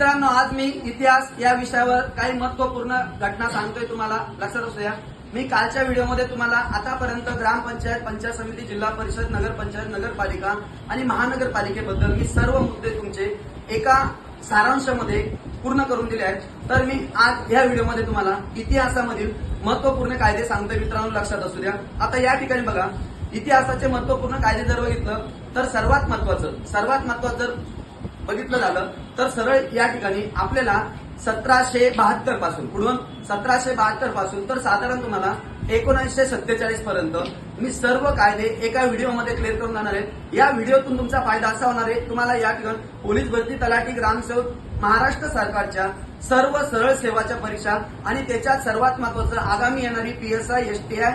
मित्रांनो आज मी इतिहास या विषयावर काही महत्त्वपूर्ण घटना सांगतोय तुम्हाला. लक्षात असू द्या. मी कालच्या व्हिडिओमध्ये तुम्हाला आतापर्यंत ग्रामपंचायत पंचायत समिती जिल्हा परिषद नगरपंचायत नगरपालिका आणि महानगरपालिकेबद्दल मी सर्व मुद्दे तुमचे एका सारांशामध्ये पूर्ण करून दिले आहेत. तर मी आज या व्हिडिओमध्ये तुम्हाला इतिहासामधील महत्त्वपूर्ण कायदे सांगतोय मित्रांनो लक्षात असू द्या. आता या ठिकाणी बघा. इतिहासाचे महत्त्वपूर्ण कायदे जर बघितलं तर सर्वात महत्वाचं सर्वात महत्वाचं जर बघितलं झालं. तर सरळ या ठिकाणी आपल्याला सतराशे बहात्तरपासून पुढून सतराशे बहात्तरपासून तर साधारण तुम्हाला एकोणीसशे सत्तेचाळीस पर्यंत मी सर्व कायदे एका व्हिडिओमध्ये क्लिअर करून जाणार आहे. या व्हिडिओतून तुमचा फायदा असा होणार आहे तुम्हाला या ठिकाणी पोलीस भरती तलाठी ग्रामसेवक महाराष्ट्र सरकारच्या सर्व सरळ सेवाच्या परीक्षा आणि त्याच्यात सर्वात महत्वाचं आगामी येणारी पीएसआय एसटीआय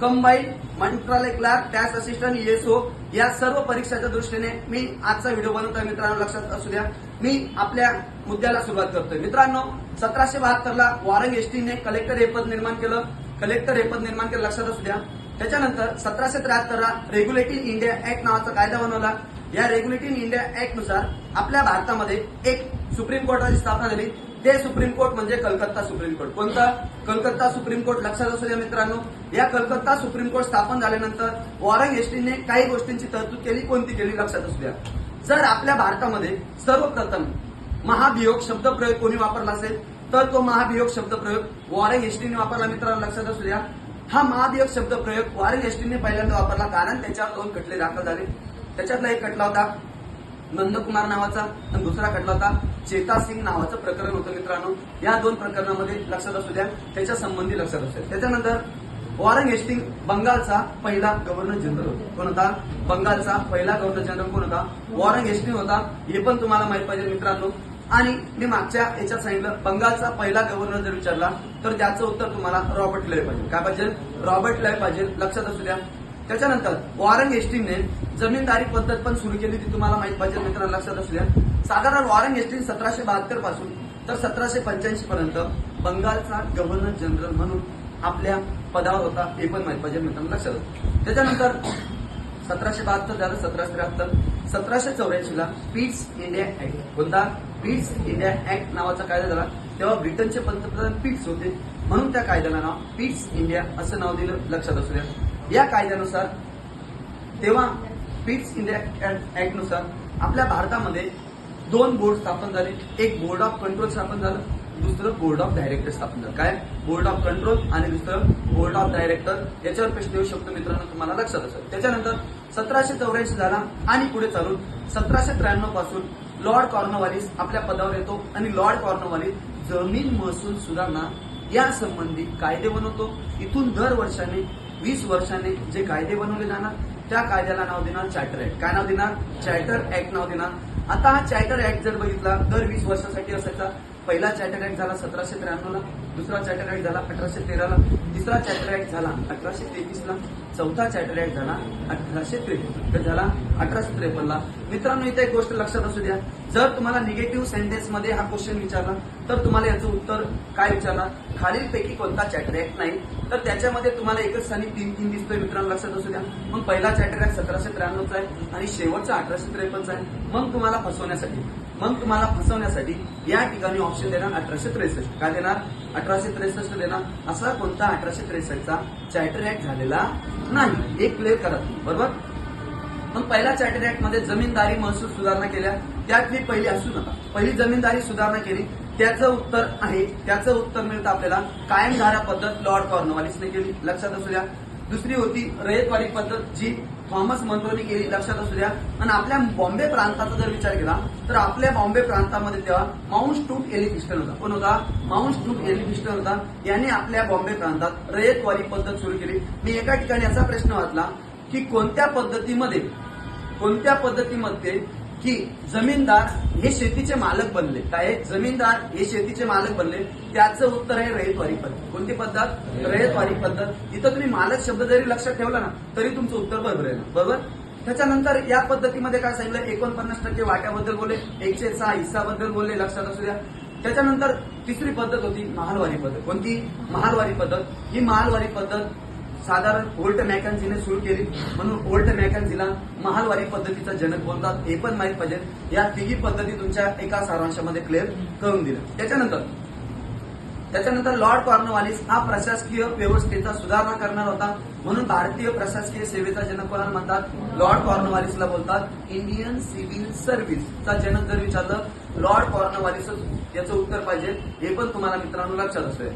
कंबाईन मंत्रालय क्लार्क टॅक्स असिस्टंट एसओ या सर्व परीक्षाच्या दृष्टीने मी आजचा व्हिडिओ बनवतोय. मित्रांनो लक्षात असू द्या. मी आपल्या मुद्द्याला सुरुवात करतोय. मित्रांनो सतराशे बहात्तरला वॉरंग एसटीने कलेक्टर हे पद निर्माण केलं. कलेक्टर हे पद निर्माण केलं लक्षात असू द्या. त्याच्यानंतर सतराशे त्र्याहत्तरला रेग्युलेटिंग इंडिया ऍक्ट नावाचा कायदा बनवला. या रेग्युलेटिंग इंडिया ऍक्टनुसार आपल्या भारतामध्ये एक सुप्रीम कोर्टाची स्थापना झाली. ते सुप्रीम कोर्ट म्हणजे कलकत्ता सुप्रीम कोर्ट. कोणता? Calcutta supreme court. लक्षात असू द्या मित्रांनो. या कलकत्ता सुप्रीम कोर्ट स्थापन झाल्यानंतर वॉरंग एसटीने काही गोष्टींची तरतूद केली कोणती केली? लक्षात असू द्या. जर आपल्या भारतामध्ये सर्वप्रथम महाभियोग शब्द प्रयोग कोणी वापरला असेल तर तो महाभियोग शब्द प्रयोग वॉरंग एसटीने वापरला मित्रांनो लक्षात असू द्या. हा महाभियोग शब्द प्रयोग वॉरंग एसटीने पहिल्यांदा वापरला कारण त्याच्यावर दोन खटले दाखल झाले. त्याच्यातला एक खटला होता नंदकुमार नावाचा आणि दुसरा खटला होता चेता सिंग नावाचं प्रकरण होतं मित्रांनो. या दोन प्रकरणामध्ये लक्षात असू द्या. त्याच्या संबंधी लक्षात असू द्या. त्याच्यानंतर वॉरंग हेस्टिंग बंगालचा पहिला गव्हर्नर जनरल होता. कोण होता? बंगालचा पहिला गव्हर्नर जनरल कोण होता? वॉरंग हेस्टिंग होता. हे पण तुम्हाला माहीत पाहिजे मित्रांनो. आणि मी मागच्या याच्यात सांगितलं बंगालचा पहिला गव्हर्नर जर विचारला तर त्याचं उत्तर तुम्हाला रॉबर्ट लय पाहिजे. काय पाहिजे? रॉबर्ट लय पाहिजे. लक्षात असू द्या. त्याच्यानंतर वॉरंग हेस्टिंगने जमीनदारी पद्धत पण सुरू केली ती तुम्हाला माहीत पाहिजे मित्रांनो लक्षात असल्या साधारण वॉरंग हेस्टिंग सतराशे बहात्तरपासून तर सतराशे पंच्याऐंशी पर्यंत बंगालचा गव्हर्नर जनरल म्हणून आपल्या पदावर होता हे पण माहीत पाहिजे मित्रांनो लक्षात त्याच्यानंतर सतराशे बहात्तर झालं सतराशे त्र्याहत्तर. सतराशे चौऱ्याऐंशी ला पीट्स इंडिया ऍक्ट कोणता? पीट्स इंडिया ऍक्ट नावाचा कायदा झाला. तेव्हा ब्रिटनचे पंतप्रधान पीट्स होते. म्हणून त्या कायद्याला नाव पीट्स इंडिया असं नाव दिलं लक्षात असू द्या. या कायद्यानुसार तेव्हा पीट्स इंडिया ऍक्टनुसार आपल्या भारतामध्ये दोन बोर्ड स्थापन झाले. एक बोर्ड ऑफ कंट्रोल स्थापन झालं दुसरं बोर्ड ऑफ डायरेक्टर स्थापन झालं. काय? बोर्ड ऑफ कंट्रोल आणि दुसरं बोर्ड ऑफ डायरेक्टर याच्यावर प्रश्न येऊ शकतो मित्रांनो तुम्हाला लक्षात असेल. त्याच्यानंतर सतराशे चौऱ्याऐंशी झाला आणि पुढे चालून सतराशे त्र्याण्णवपासून लॉर्ड कॉर्नवालिस आपल्या पदावर येतो आणि लॉर्ड कॉर्नवालिस जमीन महसूल सुधारणा या संबंधी कायदे बनवतो. इथून दर वर्षाने वीस वर्षाने जे कायदे बनवले जाणार त्या कायद्याला नाव देणार चॅटर ऍक्ट. काय नाव देणार? चार्टर ऍक्ट नाव देणार. आता हा चार्टर ऍक्ट जर बघितला दर वीस वर्षासाठी असायचा. पहिला चार्टर झाला सतराशे त्र्याण्णवला दुसरा चार्टर झाला अठराशे तेराला तिसरा चार्टर झाला अठराशे तेवीसला चौथा चार्टर झाला अठराशे त्रेपन्न. झाला अठराशे त्रेपन्नला. मित्रांनो इथे एक गोष्ट लक्षात असू द्या. जर तुम्हाला निगेटिव्ह सेंटेन्समध्ये हा क्वेश्चन विचारला तर तुम्हाला याचं उत्तर काय विचारणार खालीलपैकी कोणता चॅप्टर ऍक्ट नाही? तर त्याच्यामध्ये तुम्हाला एकच स्थानी तीन तीन दिसतोय मित्रांनो लक्षात असू द्या. मग पहिला चॅप्टर ऍक्ट सतराशे त्र्याण्णवचा आहे आणि शेवटचा अठराशे त्रेपन्नचा आहे. मग तुम्हाला फसवण्यासाठी. मग तुम्हाला फसवण्यासाठी या ठिकाणी ऑप्शन देणार अठराशे त्रेसष्ट. काय देणार? अठराशे त्रेसष्ट देणार. असा कोणता अठराशे त्रेसष्टचा चॅटर ऍक्ट झालेला नाही. एक क्लिअर करा. बरोबर? मग पहिल्या चॅटर ऍक्टमध्ये जमीनदारी महसूल सुधारणा केल्या. त्यातली पहिली असू नका. पहिली जमीनदारी सुधारणा केली. त्याचं उत्तर आहे. त्याचं उत्तर मिळतं आपल्याला. कायमधारा पद्धत लॉर्ड कॉर्नवालिसने केली. लक्षात असू द्या. दुसरी होती रयतवाडी पद्धत जी थॉमस मंत्रोनी केली लक्षात असू द्या. आणि आपल्या बॉम्बे प्रांताचा जर विचार केला तर आपल्या बॉम्बे प्रांतामध्ये तेव्हा माउंट स्टूट एलिफिस्टन होता. कोण होता? माउंट स्टूट एलिफिस्टन होता. याने आपल्या बॉम्बे प्रांतात रयतवारी पद्धत सुरू केली. मी एका ठिकाणी असा प्रश्न वाचला की कोणत्या पद्धतीमध्ये कोणत्या पद्धतीमध्ये की जमीनदार हे शेतीचे मालक बनले? काय? जमीनदार हे शेतीचे मालक बनले? त्याचं उत्तर आहे रयतवारी पद्धत कोणती पद्धत? रयतवारी पद्धत. इथं तुम्ही मालक शब्द जरी लक्षात ठेवला ना तरी तुमचं उत्तर बरोबर आहे ना. बरोबर? त्याच्यानंतर या पद्धतीमध्ये काय सांगितलं? एकोणपन्नास टक्के वाट्याबद्दल बोलले एकशे सहा हिस्साबद्दल बोलले लक्षात असू द्या. त्याच्यानंतर तिसरी पद्धत होती महालवारी पद्धत. कोणती? महालवारी पद्धत. ही महालवारी पद्धत साधारण ओल्ट मॅकॅन्झीने सुरू केली. म्हणून ओल्ट मॅकॅन्झीला महालवारी पद्धतीचा जनक बोलतात. हे पण माहीत पाहिजे. या तिघी पद्धती तुमच्या एका सारांशामध्ये क्लिअर करून दिल्या. त्याच्यानंतर त्याच्यानंतर लॉर्ड कॉर्नवालिस हा प्रशासकीय व्यवस्थेचा सुधारणा करणार होता म्हणून भारतीय प्रशासकीय सेवेचा जनक कोणाला म्हणतात. लॉर्ड कॉर्नवालिसला बोलतात इंडियन सिव्हिल सर्व्हिसचा जनक जर विचारलं लॉर्ड कॉर्नवालिस याचं उत्तर पाहिजे हे पण तुम्हाला मित्रांनो लक्षात असतोय.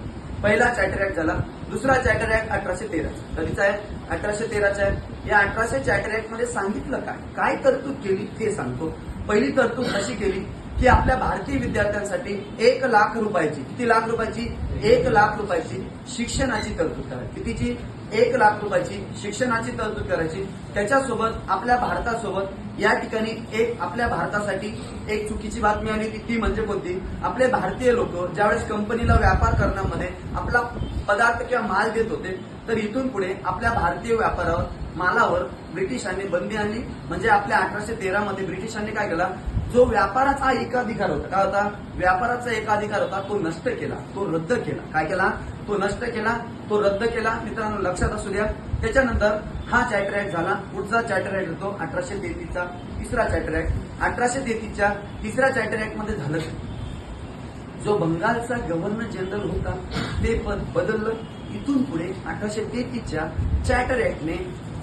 पहिला चॅटर ऍक्ट झाला दुसरा चॅटर ऍक्ट अठराशे तेरा. कधीचा आहे? अठराशे तेराचा आहे. या अठराशे चॅटर ऍक्टमध्ये सांगितलं काय? काय तरतूद केली ते सांगतो. पहिली तरतूद कशी केली? की आपल्या भारतीय विद्यार्थ्यांसाठी एक लाख रुपयाची किती लाख रुपयाची? एक लाख रुपयाची शिक्षणाची तरतूद करायची. कितीची? एक लाख रुपयाची शिक्षणाची तरतूद करायची. त्याच्यासोबत आपल्या भारतासोबत या ठिकाणी एक आपल्या भारतासाठी एक चुकीची बातमी आली ती ती म्हणजे कोणती? आपले भारतीय लोक ज्यावेळेस कंपनीला व्यापार करण्यामध्ये आपला पदार्थ किंवा माल देत होते तर इथून पुढे आपल्या भारतीय व्यापारावर मालावर ब्रिटिशांनी बंदी आणली. म्हणजे आपल्या अठराशे तेरा मध्ये ब्रिटिशांनी काय केलं? जो व्यापाराचा एकाधिकार होता काय होता? व्यापाराचा एकाधिकार होता तो नष्ट केला तो रद्द केला. काय केला? तो नष्ट केला तो रद्द केला. मित्रांनो लक्षात असू द्या त्याच्यानंतर हा चॅटर ऍक्ट झाला पुढचा चॅटर ऍक्ट होतो अठराशे तेहतीसचा तिसरा चॅटर ऍक्ट अठराशे तेहतीसच्या तिसऱ्या चॅटर ऍक्टमध्ये झालं जो बंगालचा गव्हर्नर जनरल होता ते पद बदललं. इथून पुढे अठराशे तेहतीसच्या चॅटर ऍक्टने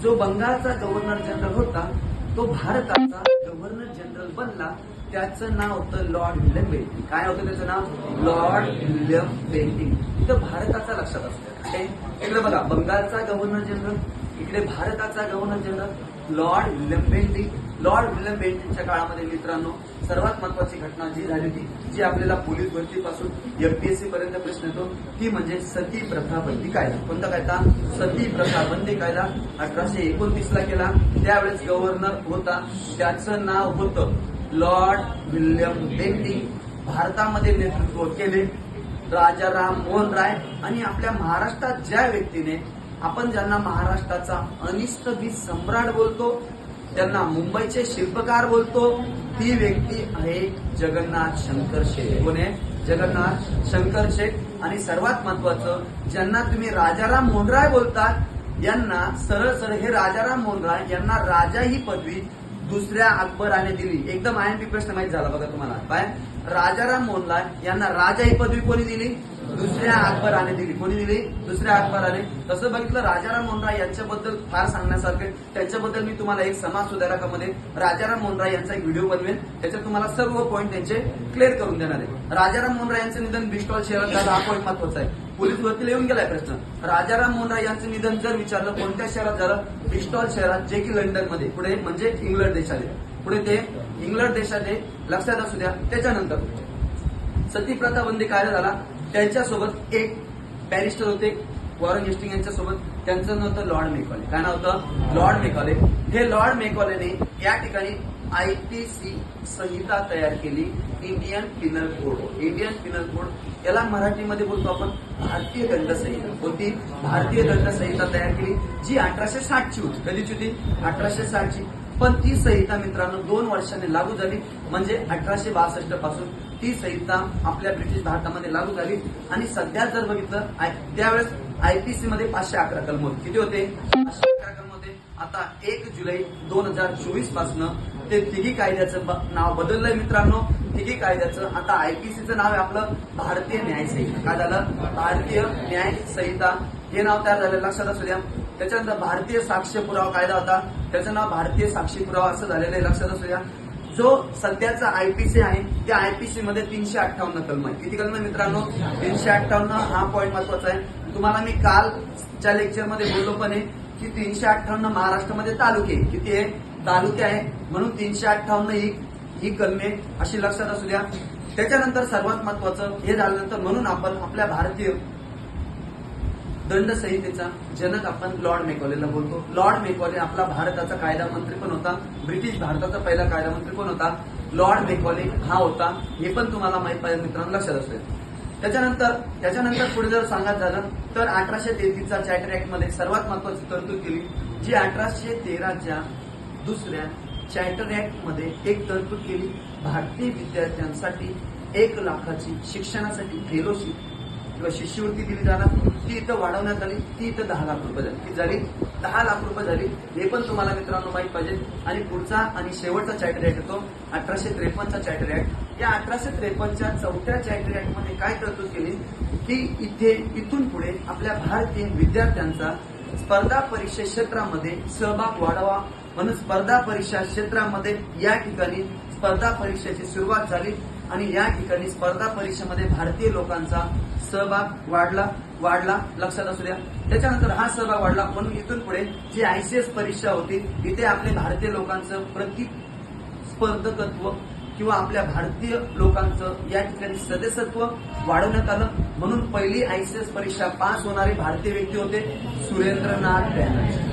जो बंगालचा गव्हर्नर जनरल होता तो भारताचा गव्हर्नर जनरल बनला त्याचं नाव होतं लॉर्ड विल्यम बेंटिंग काय होतं त्याचं नाव? लॉर्ड विल्यम बेंटिंग इथं भारताचा लक्षात असतं. इकडे बघा बंगालचा गव्हर्नर जनरल इकडे भारताचा governor general lord William Bentinck lord William बेंटिनच्या काळामध्ये मित्रांनो सर्वात महत्वाची घटना जी झाली होती जी आपल्याला पोलीस भरतीपासून एमपीएससी पर्यंत प्रश्न येतो ती म्हणजे सती प्रथा बंदी कायदा. कोणता कायदा? सती प्रथा बंदी कायदा. अठराशे एकोणतीस ला केला. त्यावेळेस गव्हर्नर होता. त्याचं नाव होतं लॉर्ड विल्यम बेंटिंग. भारतामध्ये नेतृत्व केले. राजाराम मोहन राय आणि आपल्या महाराष्ट्रात ज्या व्यक्तीने आपण ज्यांना महाराष्ट्राचा अनिष्ट बीज सम्राट बोलतो त्यांना मुंबईचे शिल्पकार बोलतो. ती व्यक्ती आहे जगन्नाथ शंकर शेख. कोण आहे? जगन्नाथ शंकर शेख. आणि सर्वात महत्वाचं ज्यांना तुम्ही राजाराम मोहनराय बोलतात यांना सरळ सरळ हे राजाराम मोहनराय यांना राजा ही पदवी दुसऱ्या अकबराने दिली. एकदम आय एम पी प्रश्न माहीत झाला बघा तुम्हाला. काय राजाराम मोहनलाल यांना राजा ही पदवी कोणी दिली? दुसऱ्या अकबराने दिली. कोणी दिली? दुसऱ्या अकबराने. तसं बघितलं राजाराम मोहनराय यांच्याबद्दल फार सांगण्यासारखं त्यांच्याबद्दल मी तुम्हाला एक समाज सुधारकामध्ये राजाराम मोहनराय यांचा एक व्हिडिओ बनवेल त्याच्यात तुम्हाला सर्व पॉईंट त्यांचे क्लिअर करून देणार आहे. राजाराम मोहनराय यांचं निधन बिस्टॉल शहरात झालं. हा पॉईंट महत्त्वाचा आहे. पोलीस भरतीला येऊन गेलाय प्रश्न. राजाराम मोहनराय यांचं निधन जर विचारलं कोणत्या शहरात झालं? बिस्टॉल शहरात जे की लंडनमध्ये. पुढे म्हणजे इंग्लंड देशात. पुढे ते इंग्लंड देशात लक्षात असू द्या त्याच्यानंतर सती प्रथा बंदी कार्य झाला त्यांच्यासोबत एक बॅरिस्टर होते वॉरन हेस्टिंग यांच्यासोबत त्यांचं नाव होतं लॉर्ड मेकॉले. काय नाव होतं? Lord Macaulay. हे लॉर्ड मेकॉलेने या ठिकाणी आय टी सी संहिता तयार केली Indian penal code. Indian penal code याला मराठीमध्ये बोलतो आपण भारतीय दंड संहिता. कोणती? भारतीय दंड संहिता तयार केली जी अठराशे साठची होती. कधीची होती? अठराशे साठची. पण ती संहिता मित्रांनो दोन वर्षांनी लागू झाली. म्हणजे अठराशे बासष्टपासून ती संहिता आपल्या ब्रिटिश भारतामध्ये लागू झाली. आणि सध्या जर बघितलं आय- त्यावेळेस आयपीसी मध्ये पाचशे अकरा कलम होते. किती होते? पाचशे अकरा कलम होते. आता एक जुलै दोन हजार चोवीसपासून ते तिघी कायद्याचं नाव बदललंय मित्रांनो. तिघी कायद्याचं. आता आयपीसीचं नाव आहे आपलं भारतीय न्याय संहिता. काय झालं? भारतीय न्याय संहिता. हे नाव तयार झालं. लक्षात असू द्या. त्याच्यानंतर भारतीय साक्ष्य पुरावा कायदा होता. त्याचं नाव भारतीय साक्षी पुरावा असं झालेलं आहे. लक्षात असू द्या. जो सध्याचा आयपीसी आहे त्या आयपीसी मध्ये तीनशे अठ्ठावन्न कलम आहे किती कलम आहे मित्रांनो? तीनशे अठ्ठावन्न हा पॉईंट महत्त्वाचा आहे. तुम्हाला मी कालच्या लेक्चरमध्ये बोललो पण आहे की तीनशे अठ्ठावन्न महाराष्ट्रामध्ये तालुके किती आहे? तालुके आहे. म्हणून तीनशे अठ्ठावन्न ही ही कलमे अशी लक्षात असू द्या. त्याच्यानंतर सर्वात महत्वाचं हे झाल्यानंतर म्हणून आपण आपल्या भारतीय दंड संहितेचा जनक आपण लॉर्ड मेकॉलेला बोलतो. लॉर्ड मेकॉले आपला भारताचा कायदा मंत्री पण होता. ब्रिटिश भारताचा पहिला कायदा मंत्री पण होता? लॉर्ड मेकॉले हा होता. हे पण तुम्हाला माहीत पाहिजे मित्रांनो लक्षात असेल त्याच्यानंतर त्याच्यानंतर पुढे जर सांगत झालं तर अठराशे तेहतीसचा चॅटर ऍक्टमध्ये सर्वात महत्वाची तरतूद केली. जी अठराशे तेराच्या दुसऱ्या चॅटर ऍक्टमध्ये एक तरतूद केली. भारतीय विद्यार्थ्यांसाठी एक लाखाची शिक्षणासाठी फेलोशिप किंवा शिष्यवृत्ती दिली जाणार ती इथं वाढवण्यात आली ती इथं दहा लाख रुपये झाली. ती झाली दहा लाख रुपये झाली. हे पण तुम्हाला मित्रांनो माहीत पाहिजे. आणि पुढचा आणि शेवटचा चॅटर ऍक्ट येतो अठराशे त्रेपन्नचा चॅटर ऍक्ट या अठराशे त्रेपन्नच्या चौथ्या चॅटर ऍक्टमध्ये काय तरतूद केली? की इथे इथून पुढे आपल्या भारतीय विद्यार्थ्यांचा स्पर्धा परीक्षा क्षेत्रामध्ये सहभाग वाढावा. म्हणून स्पर्धा परीक्षा क्षेत्रामध्ये या ठिकाणी स्पर्धा परीक्षेची सुरुवात झाली. आणि या ठिकाणी स्पर्धा परीक्षेमध्ये भारतीय लोकांचा सहभाग वाढला वाढला लक्षात असू द्या. त्याच्यानंतर हा सहभाग वाढला. म्हणून इथून पुढे जी आयसीएस परीक्षा होती इथे आपले भारतीय लोकांचं प्रति स्पर्धकत्व किंवा आपल्या भारतीय लोकांचं या ठिकाणी सदस्यत्व वाढवण्यात आलं. म्हणून पहिली आयसीएस परीक्षा पास होणारे भारतीय व्यक्ती होते सुरेंद्रनाथ बॅनर्जी.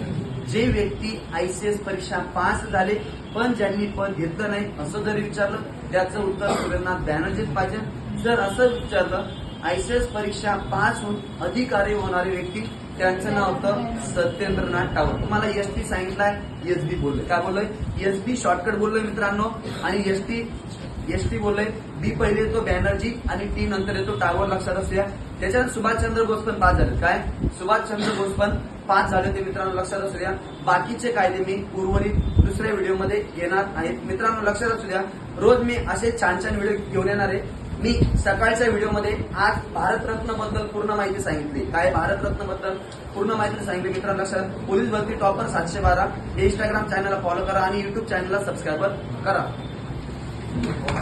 जे व्यक्ती आयसीएस परीक्षा पास झाले पण ज्यांनी पद घेतलं नाही असं जरी विचारलं त्याचं उत्तर सुरेंद्रनाथ बॅनर्जीच पाहिजे. जर असं विचारलं आयसीएस परीक्षा पास होऊन अधिकारी होणारे व्यक्ती त्यांचं नाव होतं सत्येंद्रनाथ टावर. तुम्हाला एस टी सांगितलाय एस बी बोललोय काय बोललोय? एस बी शॉर्टकट बोललोय मित्रांनो आणि एस टी एस टी बोललोय. बी पहिले येतो बॅनर्जी आणि टी नंतर येतो टावर लक्षात असूया त्याच्यात सुभाषचंद्र बोस पण पास झाले काय? सुभाषचंद्र बोस पण पास झाले ते मित्रांनो लक्षात असू द्या. बाकीचे कायदे मी उर्वरित दुसऱ्या व्हिडिओमध्ये येणार आहेत. मित्रांनो लक्षात असू द्या. रोज मी असे छान छान व्हिडिओ घेऊन येणार आहे. मी सकाळच्या व्हिडिओमध्ये आज भारतरत्नबद्दल पूर्ण माहिती सांगितली. काय भारतरत्नबद्दल पूर्ण माहिती सांगितली? मित्रांनो लक्षात पोलीस भरती टॉपर सातशे बारा. हे इंस्टाग्राम चॅनलला फॉलो करा आणि युट्यूब चॅनलला सबस्क्राईब करा.